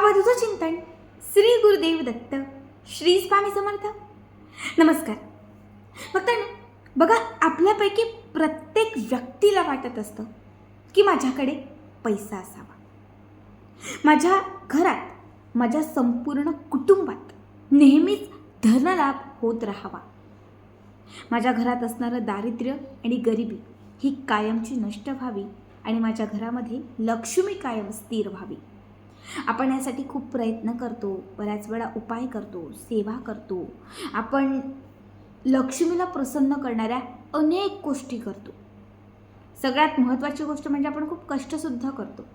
अवधूत चिंतन श्री गुरुदेव दत्त श्री स्वामी समर्थ. नमस्कार. भक्तांनो बघा आपल्यापैकी प्रत्येक व्यक्तीला वाटत असतं की माझ्याकडे पैसा असावा. माझ्या घरात माझ्या संपूर्ण कुटुंबात नेहमीच धनलाभ होत राहावा. माझ्या घरात असणारं दारिद्र्य आणि गरिबी ही कायमची नष्ट व्हावी आणि माझ्या घरामध्ये लक्ष्मी कायम स्थिर व्हावी. आपण यासाठी खूप प्रयत्न करतो बऱ्याच वेळा उपाय करतो सेवा करतो. आपण लक्ष्मीला प्रसन्न करणाऱ्या अनेक गोष्टी करतो. सगळ्यात महत्त्वाची गोष्ट म्हणजे आपण खूप कष्टसुद्धा करतो.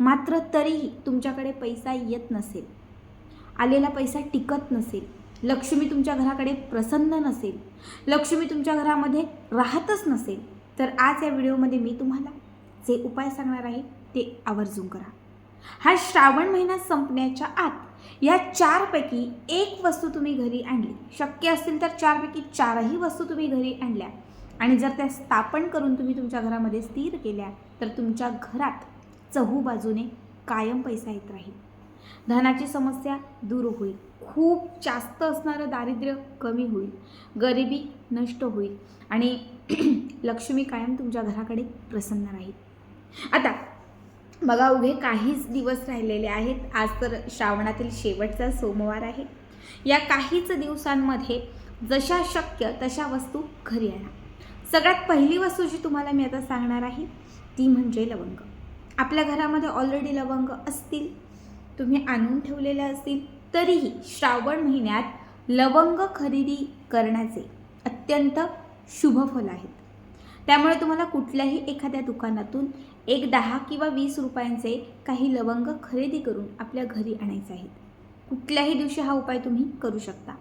मात्र तरीही तुमच्याकडे पैसा येत नसेल आलेला पैसा टिकत नसेल लक्ष्मी तुमच्या घराकडे प्रसन्न नसेल लक्ष्मी तुमच्या घरामध्ये राहतच नसेल तर आज या व्हिडिओमध्ये मी तुम्हाला जे उपाय सांगणार आहे ते आवर्जून करा. हा श्रावण महिना संपण्याच्या आत या चारपैकी एक वस्तू तुम्ही घरी आणली. शक्य असतील तर चारपैकी चारही वस्तू तुम्ही घरी आणल्या. आणि जर त्या स्थापन करून तुम्ही तुमच्या घरामध्ये स्थिर केल्या तर तुमच्या घरात चहू बाजूने कायम पैसा येत राहील. धनाची समस्या दूर होईल. खूप जास्त असणारं दारिद्र्य कमी होईल. गरिबी नष्ट होईल. आणि लक्ष्मी कायम तुमच्या घराकडे प्रसन्न राहील. आता बघा उभे काहीच दिवस राहिलेले आहेत. आज तर श्रावणातील शेवटचा सोमवार आहे. या काहीच दिवसांमध्ये जशा शक्य तशा वस्तू घरी आणा. सगळ्यात पहिली वस्तू जी तुम्हाला मी आता सांगणार आहे ती म्हणजे लवंग. आपल्या घरामध्ये ऑलरेडी लवंग असतील तुम्ही आणून ठेवलेले असतील तरीही श्रावण महिन्यात लवंग खरेदी करण्याचे अत्यंत शुभ फल आहेत. त्यामुळे तुम्हाला कुठल्याही एखाद्या दुकानातून एक दहा किंवा वीस रुपयांचे काही लवंग खरेदी करून आपल्या घरी आणायचे आहेत. कुठल्याही दिवशी हा उपाय तुम्ही करू शकता.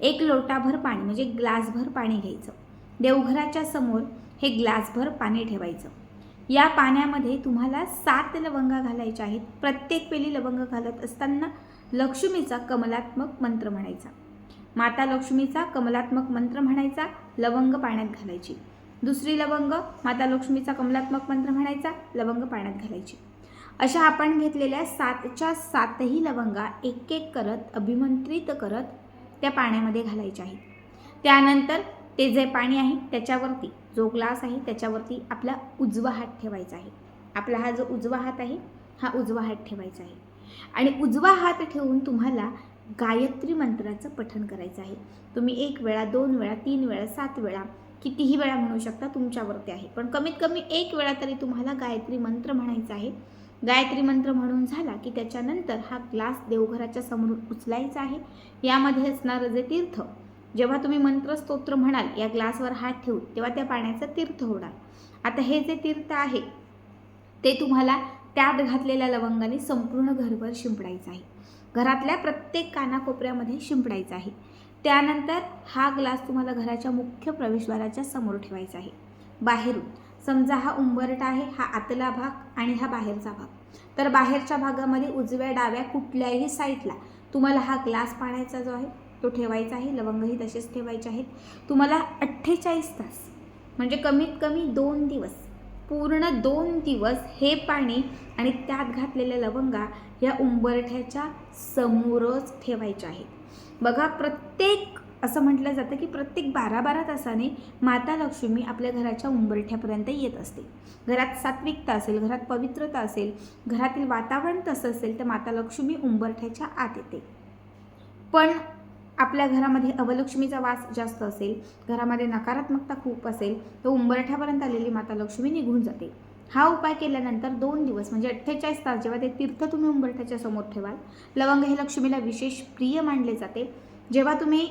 एक लोटाभर पाणी म्हणजे ग्लासभर पाणी घ्यायचं. देवघराच्या समोर हे ग्लासभर पाणी ठेवायचं. या पाण्यामध्ये तुम्हाला सात लवंगा घालायच्या आहेत. प्रत्येक वेळी लवंग घालत असताना लक्ष्मीचा कमलात्मक मंत्र म्हणायचा. माता लक्ष्मीचा कमलात्मक मंत्र म्हणायचा लवंग पाण्यात घालायची. दुसरी लवंग माता लक्ष्मीचा कमलात्मक मंत्र म्हणायचा लवंग पाण्यात घालायची. अशा आपण घेतलेल्या सातच्या सातही लवंगा एक एक करत अभिमंत्रित करत त्या पाण्यामध्ये घालायच्या आहेत. त्यानंतर ते जे पाणी आहे त्याच्यावरती जो ग्लास आहे त्याच्यावरती आपला उजवा हात ठेवायचा आहे. आपला हा जो उजवा हात आहे हा उजवा हात ठेवायचा आहे. आणि उजवा हात ठेवून तुम्हाला गायत्री मंत्राचं पठण करायचं आहे. तुम्ही एक वेळा दोन वेळा तीन वेळा सात वेळा कितीही वेळा म्हणू शकता तुमच्यावरती आहे. पण कमीत कमी एक वेळा तरी तुम्हाला गायत्री मंत्र म्हणायचा आहे. गायत्री मंत्र म्हणून झाला की त्याच्यानंतर हा ग्लास देवघराच्या समोर उचलायचा आहे. यामध्ये असणारं जे तीर्थ. जेव्हा तुम्ही मंत्र स्तोत्र म्हणाल या ग्लासवर हात ठेवून तेव्हा त्या पाण्याचं तीर्थ होणार. आता हे जे तीर्थ आहे ते तुम्हाला त्यात घातलेल्या लवंगाने संपूर्ण घरभर शिंपडायचं आहे. घरातल्या प्रत्येक कानाकोपऱ्यामध्ये शिंपडायचं आहे. त्यानंतर हा ग्लास तुम्हाला घराच्या मुख्य प्रवेशद्वाराच्या समोर ठेवायचा आहे. बाहेरून समजा हा उंबरटा आहे हा आतला भाग आणि हा बाहेरचा भाग. तर बाहेरच्या भागामध्ये उजव्या डाव्या कुठल्याही साईडला तुम्हाला हा ग्लास पाण्याचा जो आहे तो ठेवायचा आहे. लवंगही तसेच ठेवायचे आहेत. तुम्हाला अठ्ठेचाळीस तास म्हणजे कमीत कमी दोन दिवस पूर्ण दोन दिवस हे पाणी आणि त्यात घातलेल्या लवंगा या उंबरठ्याच्या समोरच ठेवायच्या आहेत. बघा प्रत्येक असं म्हटलं जातं की प्रत्येक बारा बारा तासाने माता लक्ष्मी आपल्या घराच्या उंबरठ्यापर्यंत येत असते. घरात सात्विकता असेल घरात पवित्रता असेल घरातील वातावरण तसं असेल तर माता लक्ष्मी उंबरठ्याच्या आत येते. पण आपल्या घरामध्ये अवलक्ष्मीचा वास जास्त असेल घरामध्ये नकारात्मकता खूप असेल तर उंबरठ्यापर्यंत आलेली माता लक्ष्मी निघून जाते. हा उपाय केल्यानंतर दोन दिवस म्हणजे अठ्ठेचाळीस तास जेव्हा ते तीर्थ तुम्ही उंबरठ्याच्या समोर ठेवाल लवंग हे लक्ष्मीला विशेष प्रिय मानले जाते. जेव्हा तुम्ही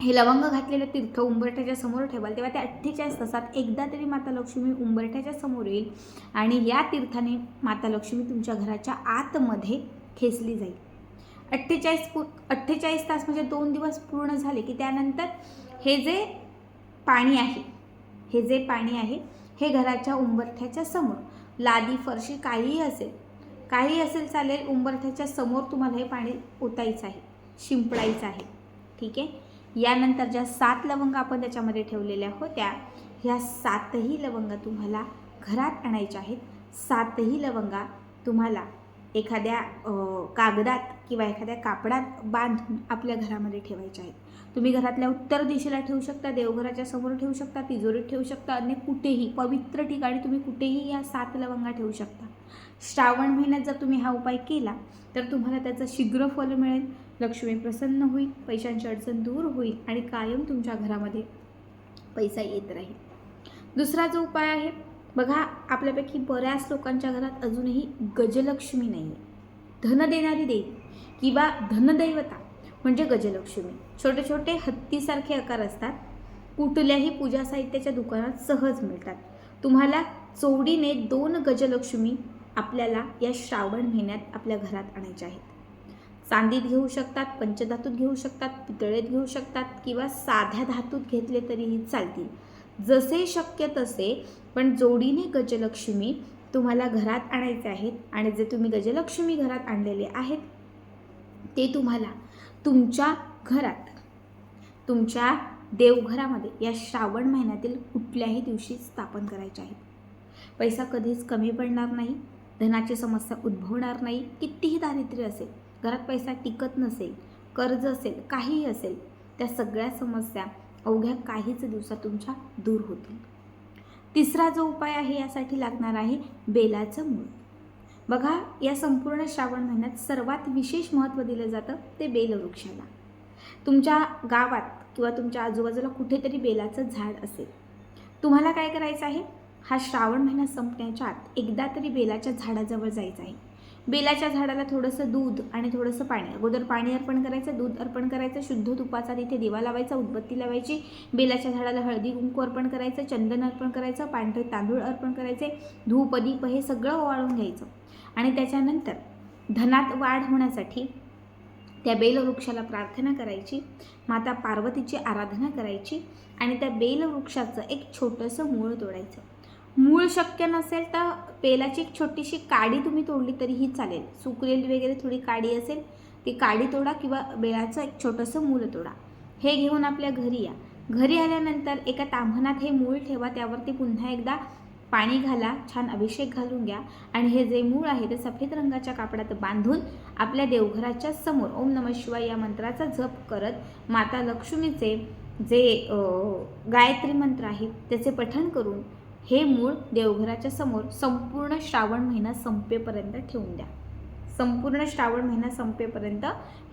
हे लवंग घातलेलं तीर्थ उंबरठ्याच्या समोर ठेवाल तेव्हा त्या अठ्ठेचाळीस तासात एकदा तरी माता लक्ष्मी उंबरठ्याच्या समोर येईल आणि या तीर्थाने माता लक्ष्मी तुमच्या घराच्या आतमध्ये खेचली जाईल. अठ्ठेचाळीस पू अठ्ठेचाळीस तास म्हणजे दोन दिवस पूर्ण झाले की त्यानंतर हे जे पाणी आहे हे जे पाणी आहे हे घराच्या उंबरठ्याच्या समोर. लादी फरशी काहीही असेल काही असेल चालेल उंबरठ्याच्या समोर तुम्हाला हे पाणी ओतायचं आहे शिंपडायचं आहे. ठीक आहे? यानंतर ज्या सात लवंगा आपण त्याच्यामध्ये ठेवलेल्या होत्या ह्या सातही लवंगा तुम्हाला घरात आणायच्या आहेत. सातही लवंगा तुम्हाला एखाद्या कागदात किंवा एखाद्या कापडात बांधून आपल्या घरामध्ये ठेवायच्या आहेत. तुम्ही घरातल्या उत्तर दिशेला ठेवू शकता देवघराच्या समोर ठेवू शकता तिजोरीत ठेवू शकता अन्य कुठेही पवित्र ठिकाणी तुम्ही कुठेही या सात लवंगा ठेवू शकता. श्रावण महिन्यात जर तुम्ही हा उपाय केला तर तुम्हाला त्याचं शीघ्र फल मिळेल लक्ष्मी प्रसन्न होईल पैशांची अडचण दूर होईल आणि कायम तुमच्या घरामध्ये पैसा येत राहील. दुसरा जो उपाय आहे बघा आपल्यापैकी बऱ्याच लोकांच्या घरात अजूनही गजलक्ष्मी नाही आहे धन देणारी देवी किंवा धनदैवता म्हणजे गजलक्ष्मी. छोटे छोटे हत्तीसारखे आकार असतात. कुठल्याही पूजा साहित्याच्या दुकानात सहज मिळतात. तुम्हाला चोडीने दोन गजलक्ष्मी आपल्याला या श्रावण महिन्यात आपल्या घरात आणायच्या आहेत. चांदीत घेऊ शकतात पंचधातूत घेऊ शकतात पितळेत घेऊ शकतात किंवा साध्या धातूत घेतले तरीही चालतील. जसे शक्य तसे पण जोडीने गजलक्ष्मी तुम्हाला घरात आणायचे आहेत आणि जे तुम्ही गजलक्ष्मी घरात आणलेले आहेत ते तुम्हाला तुमच्या घरात तुमच्या देवघरामध्ये या श्रावण महिन्यातील कुठल्याही दिवशी स्थापन करायचे आहेत. पैसा कधीच कमी पडणार नाही धनाची समस्या उद्भवणार नाही कितीही दारिद्र्य असेल घरात पैसा टिकत नसेल कर्ज असेल काहीही असेल त्या सगळ्या समस्या अवघ्या काहीच दिवसात तुमच्या दूर होतील. तिसरा जो उपाय आहे यासाठी लागणार आहे बेलाचं मूळ. बघा या संपूर्ण श्रावण महिन्यात सर्वात विशेष महत्त्व दिलं जातं ते बेलवृक्षाला. तुमच्या गावात किंवा तुमच्या आजूबाजूला कुठेतरी बेलाचं झाड असेल. तुम्हाला काय करायचं आहे? हा श्रावण महिना संपण्याच्या आत एकदा तरी बेलाच्या झाडाजवळ जायचं आहे. बेलाच्या झाडाला थोडंसं दूध आणि थोडंसं पाणी. अगोदर पाणी अर्पण करायचं दूध अर्पण करायचं शुद्ध तुपाचा तिथे दिवा लावायचा उदबत्ती लावायची बेलाच्या झाडाला हळदी कुंकू अर्पण करायचं चंदन अर्पण करायचं पांढरे तांदूळ अर्पण करायचे धूप दीप हे सगळं ओवाळून घ्यायचं. आणि त्याच्यानंतर धनात वाढ होण्यासाठी त्या बेलवृक्षाला प्रार्थना करायची माता पार्वतीची आराधना करायची आणि त्या बेलवृक्षाचं एक छोटंसं मूळ तोडायचं. मूळ शक्य नसेल तर पेलाची एक छोटीशी काडी तुम्ही तोडली तरीही चालेल. सुकलेली वगैरे थोडी काडी असेल ती काडी तोडा किंवा बेलाचं एक छोटंसं मूळ तोडा. हे घेऊन आपल्या घरी या. घरी आल्यानंतर एका तांभणात हे मूळ ठेवा त्यावरती पुन्हा एकदा पाणी घाला छान अभिषेक घालून घ्या. आणि हे जे मूळ आहे ते सफेद रंगाच्या कापडात बांधून आपल्या देवघराच्या समोर ओम नम शिवाय या मंत्राचा जप करत माता लक्ष्मीचे जे गायत्री मंत्र आहे त्याचे पठण करून हे मूळ देवघराच्या समोर संपूर्ण श्रावण महिना संपेपर्यंत ठेवून द्या. संपूर्ण श्रावण महिना संपेपर्यंत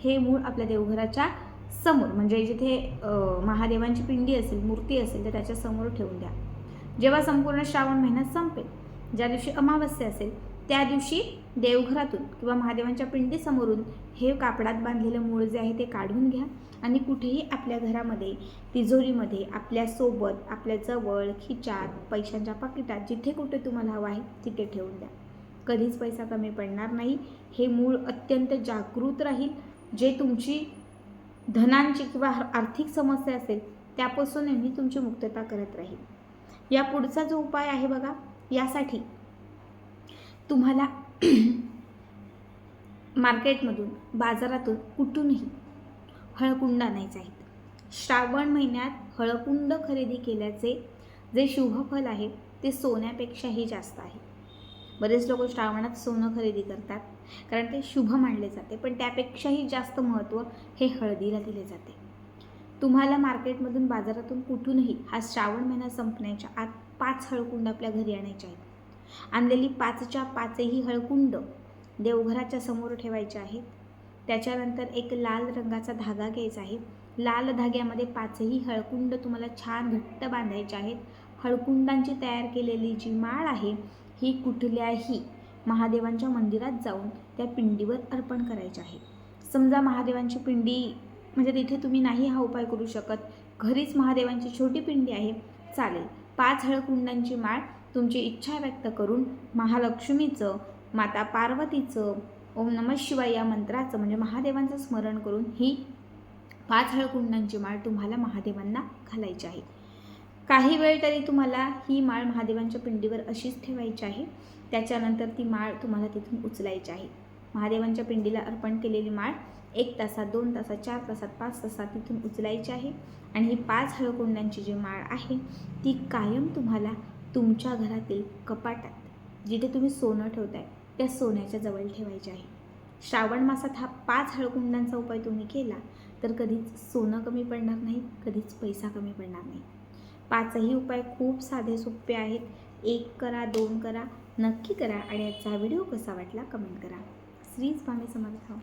हे मूळ आपल्या देवघराच्या समोर म्हणजे जिथे महादेवांची पिंडी असेल मूर्ती असेल तर त्याच्यासमोर ठेवून द्या. जेव्हा संपूर्ण श्रावण महिना संपेल ज्या दिवशी अमावस्या असेल त्या दिवशी देवघरातून किंवा महादेवांच्या पिंडीसमोरून हे कापडात बांधलेलं मूळ जे आहे ते काढून घ्या आणि कुठेही आपल्या घरामध्ये तिजोरीमध्ये आपल्यासोबत आपल्या जवळ खिचात पैशांच्या पाकिटात जिथे कुठे तुम्हाला हवं आहे तिथे ठेवून द्या. कधीच पैसा कमी पडणार नाही. हे मूळ अत्यंत जागृत राहील. जे तुमची धनांची किंवा आर्थिक समस्या असेल त्यापासून नेहमी तुमची मुक्तता करत राहील. या पुढचा जो उपाय आहे बघा यासाठी तुम्हाला मार्केटमधून बाजारातून कुठूनही हळकुंड आणायचे आहेत श्रावण महिन्यात हळकुंड खरेदी केल्याचे जे शुभफल आहे ते सोन्यापेक्षाही जास्त आहे. बरेच लोक श्रावणात सोनं खरेदी करतात कारण ते शुभ मानले जाते पण त्यापेक्षाही जास्त महत्त्व हे हळदीला दिले जाते. तुम्हाला मार्केटमधून बाजारातून कुठूनही हा श्रावण महिना संपण्याच्या आत पाच हळकुंड आपल्या घरी आणायचे आहेत. आणलेली पाचच्या पाचही हळकुंड देवघराच्या समोर ठेवायचे आहेत. त्याच्यानंतर एक लाल रंगाचा धागा घ्यायचा आहे. लाल धाग्यामध्ये पाचही हळकुंड तुम्हाला छान घट्ट बांधायचे आहेत. हळकुंडांची तयार केलेली जी माळ आहे ही कुठल्याही महादेवांच्या मंदिरात जाऊन त्या पिंडीवर अर्पण करायची आहे. समजा महादेवांची पिंडी म्हणजे तिथे तुम्ही नाही हा उपाय करू शकत. घरीच महादेवांची छोटी पिंडी आहे. चालेल. पाच हळकुंडांची माळ तुमची इच्छा व्यक्त करून महालक्ष्मीचं माता पार्वतीचं ओम नमः शिवाय या मंत्राचं म्हणजे महादेवांचं स्मरण करून ही पाच हळकुंडांची माळ तुम्हाला महादेवांना घालायची आहे. काही वेळ तरी तुम्हाला ही माळ महादेवांच्या पिंडीवर अशीच ठेवायची आहे. त्याच्यानंतर ती माळ तुम्हाला तिथून उचलायची आहे. महादेवांच्या पिंडीला अर्पण केलेली माळ एक तासात दोन तासात चार तासात पाच तासात तिथून उचलायची आहे. आणि ही पाच हळकुंडांची जी माळ आहे ती कायम तुम्हाला तुमच्या घरातील कपाटात जिथे तुम्ही सोनं ठेवताय त्या सोन्याच्या जवळ ठेवायचे आहे. श्रावण मासात हा पाच हळकुंडांचा उपाय तुम्ही केला तर कधीच सोनं कमी पडणार नाही कधीच पैसा कमी पडणार नाही. पाचही उपाय खूप साधे सोपे आहेत. एक करा दोन करा नक्की करा आणि याचा व्हिडिओ कसा वाटला कमेंट करा. श्री स्वामी समर्थ.